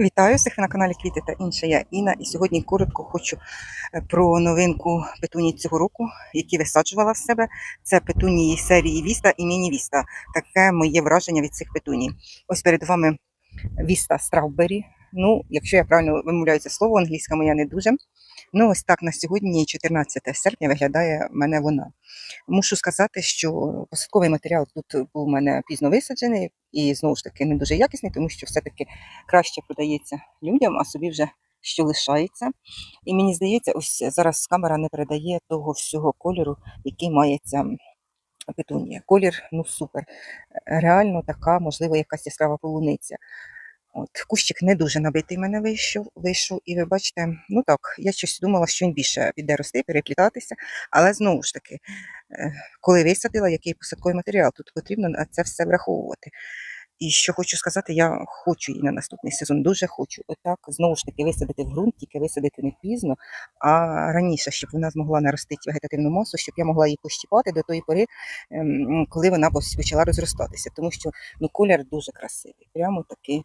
Вітаю всіх на каналі Квіти та інше. Я Інна. І сьогодні коротко хочу е, про новинку петуній цього року, які висаджувала в себе. Це петунії серії Віста і Міні Віста. Таке моє враження від цих петуній. Ось перед вами Віста Страубері. Ну, якщо я правильно вимовляю це слово, англійська моя не дуже. Ну, ось так на сьогодні, 14 серпня, виглядає в мене вона. Мушу сказати, що посадковий матеріал тут був у мене пізно висаджений і знову ж таки не дуже якісний, тому що все-таки краще продається людям, а собі вже що лишається. І мені здається, ось зараз камера не передає того всього кольору, який має ця петунія. Колір ну супер. Реально така, можливо, якась яскрава полуниця. От, кущик не дуже набитий мене вийшов, вийшов, і ви бачите, ну так, я щось думала, що він більше піде рости, переплітатися, але знову ж таки, е, коли висадила, який посадковий матеріал, тут потрібно це все враховувати. І що хочу сказати, я хочу її на наступний сезон, дуже хочу. Отак знову ж таки висадити в ґрунт, тільки висадити не пізно, а раніше, щоб вона змогла наростити вегетативну масу, щоб я могла її пощіпати до тої пори, ем, коли вона почала розростатися. Тому що ну, колір дуже красивий, прямо такий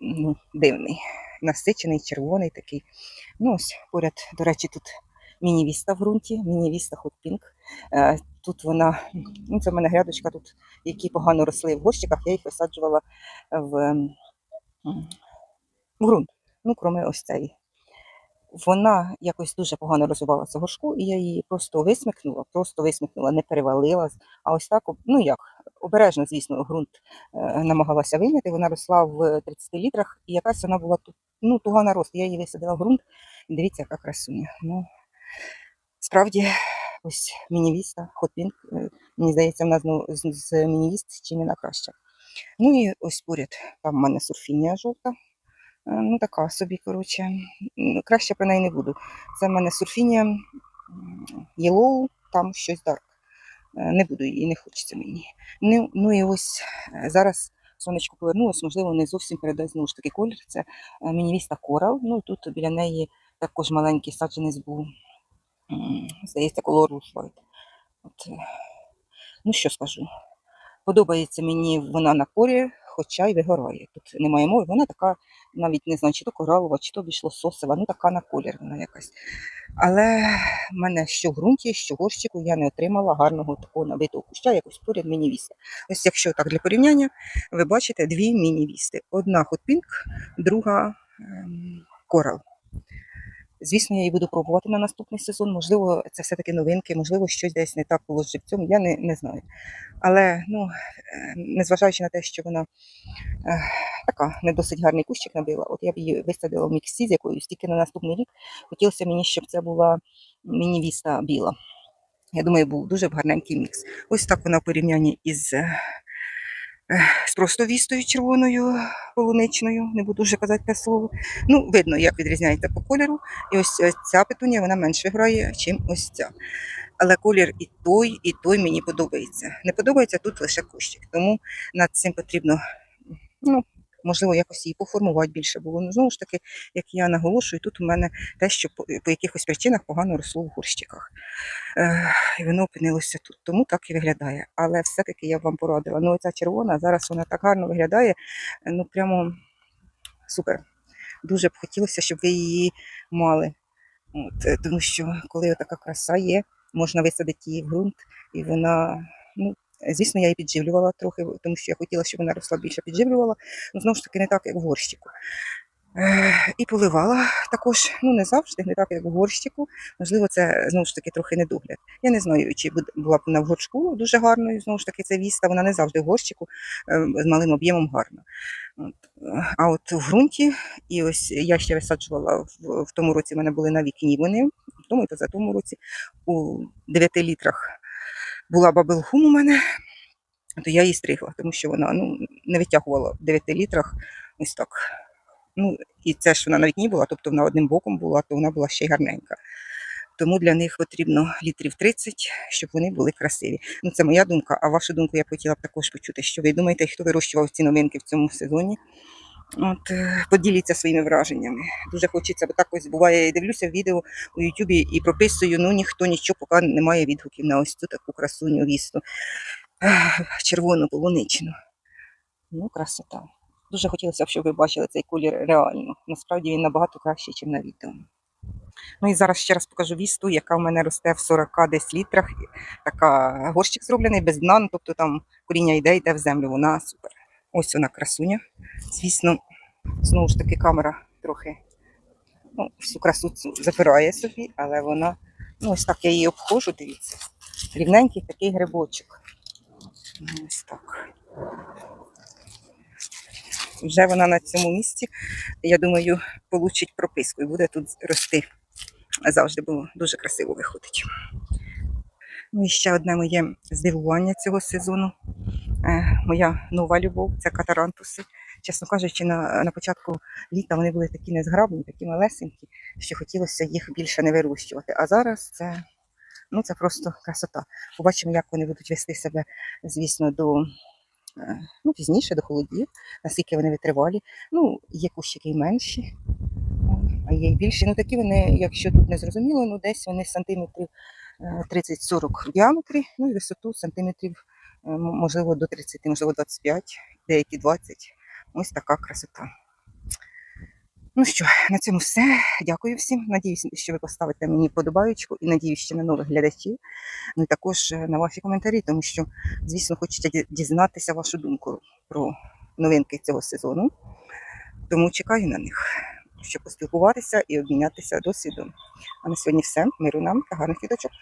ну, дивний, насичений, червоний такий. Ну, ось поряд, до речі, тут міні-віста в ґрунті, міні-віста хоппінг. Е, Тут вона, ну це в мене грядочка, тут, які погано росли в горщиках, я їх висаджувала в, в ґрунт. Ну, кроме ось цієї. Вона якось дуже погано розвивалася в горшку, і я її просто висмикнула, просто висмикнула, не перевалила. А ось так, ну як, обережно, звісно, ґрунт е, намагалася вийняти. Вона росла в 30 літрах, і якась вона була ну, туга на рост. Я її висадила в ґрунт, і дивіться, яка красуня. Ну, справді, ось мінівіста, хотпінг, мені здається, вона знову з мінівіст чи не на краще. Ну і ось поряд, там в мене сурфінія жовта. Е, Ну, така собі, коротше. Краще про неї не буду. Це в мене сурфінія м, Yellow, там щось дарк. Е, Не буду її, не хочеться мені. Ну, ну і ось е, зараз сонечко повернулося, можливо, не зовсім передасть знову ж таки колір. Це е, мінівіста Корал. Ну і тут біля неї також маленький саджанець був. Здається, колор White. От, ну що скажу. Подобається мені вона на корі, хоча й вигорає. Тут немає мови, вона така, навіть не знаю, чи то коралова, чи то більш лососева, ну така на колір якась. Але в мене що в ґрунті, що в горщику я не отримала гарного такого набитого куща, якось поряд міні-віста. Ось якщо так для порівняння, ви бачите дві міні-вісти. Одна хотпінк, друга ем, корал. Звісно, я її буду пробувати на наступний сезон. Можливо, це все-таки новинки, можливо, щось десь не так було з живцем, я не, не знаю. Але ну, е, незважаючи на те, що вона е, така не досить гарний кущик набила, от я б її висадила в міксі з якоюсь тільки на наступний рік. Хотілося мені, щоб це була міні-віста біла. Я думаю, був дуже гарненький мікс. Ось так вона в порівнянні із е, просто вістою червоною полуничною, не буду вже казати те слово. Ну, видно, як відрізняється по кольору. І ось ця петунія вона менше грає, чим ось ця. Але колір і той, і той мені подобається. Не подобається тут лише кущик. Тому над цим потрібно, ну, можливо, якось її поформувати більше було. Ну, знову ж таки, як я наголошую, тут у мене те, що по, по якихось причинах погано росло в горщиках. Е, і воно опинилося тут. Тому так і виглядає. Але все-таки я б вам порадила. Ну, оця червона, зараз вона так гарно виглядає. Ну, прямо супер. Дуже б хотілося, щоб ви її мали. От, е, тому що коли така краса є, можна висадити її в ґрунт, і вона, ну, звісно, я її підживлювала трохи, тому що я хотіла, щоб вона росла більше підживлювала. Ну, знову ж таки, не так, як в горщику. Е, І поливала також, ну не завжди, не так, як в горщику. Можливо, це знову ж таки трохи недогляд. Я не знаю, чи була б вона в горшку дуже гарною. Знову ж таки, це віста, вона не завжди в горщику е, з малим об'ємом гарна. Е, А от в ґрунті, і ось я ще висаджувала в, в тому році, в мене були на вікні вони, в тому і поза тому році у 9 літрах була бабелгум у мене, то я її стригла, тому що вона ну, не витягувала в 9 літрах ось так. Ну, і це ж вона на вікні була, тобто вона одним боком була, то вона була ще й гарненька. Тому для них потрібно літрів 30, щоб вони були красиві. Ну, це моя думка, а вашу думку я б хотіла б також почути, що ви думаєте, хто вирощував ці новинки в цьому сезоні. От, е, поділіться своїми враженнями. Дуже хочеться, бо так ось буває, я дивлюся відео у Ютубі і прописую, ну ніхто нічого, поки немає відгуків на ось цю таку красуню вісту. Червону полуничну. Ну, красота. Дуже хотілося б, щоб ви бачили цей колір реально. Насправді він набагато кращий, ніж на відео. Ну і зараз ще раз покажу вісту, яка в мене росте в 40 десь літрах. Така горщик зроблений без дна, ну, тобто там коріння йде, йде в землю. Вона супер. Ось вона красуня. Звісно, знову ж таки камера трохи ну, всю красу цю забирає собі, але вона, ну ось так я її обходжу, дивіться. Рівненький такий грибочок. Ну, Ось так. Вже вона на цьому місці, я думаю, получить прописку і буде тут рости завжди, бо дуже красиво виходить. Ну і ще одне моє здивування цього сезону. Е, моя нова любов це катарантуси. Чесно кажучи, на, на початку літа вони були такі незграбні, такі малесенькі, що хотілося їх більше не вирощувати. А зараз це, ну, це просто красота. Побачимо, як вони будуть вести себе, звісно, до е, ну, пізніше, до холодів, наскільки вони витривалі. Ну, є кущики й менші, а є й більші. Ну, такі вони, якщо тут не зрозуміло, ну десь вони сантиметрів е, 30-40 в діаметрі, ну і висоту сантиметрів, е, можливо, до 30, можливо, 25, деякі 20. Ось така красота. Ну що, на цьому все. Дякую всім. Надіюсь, що ви поставите мені подобаючку і надіюсь ще на нових глядачів. Ну і також е, на ваші коментарі, тому що, звісно, хочеться дізнатися вашу думку про новинки цього сезону. Тому чекаю на них, щоб поспілкуватися і обмінятися досвідом. А на сьогодні все. Миру нам та гарних відочок.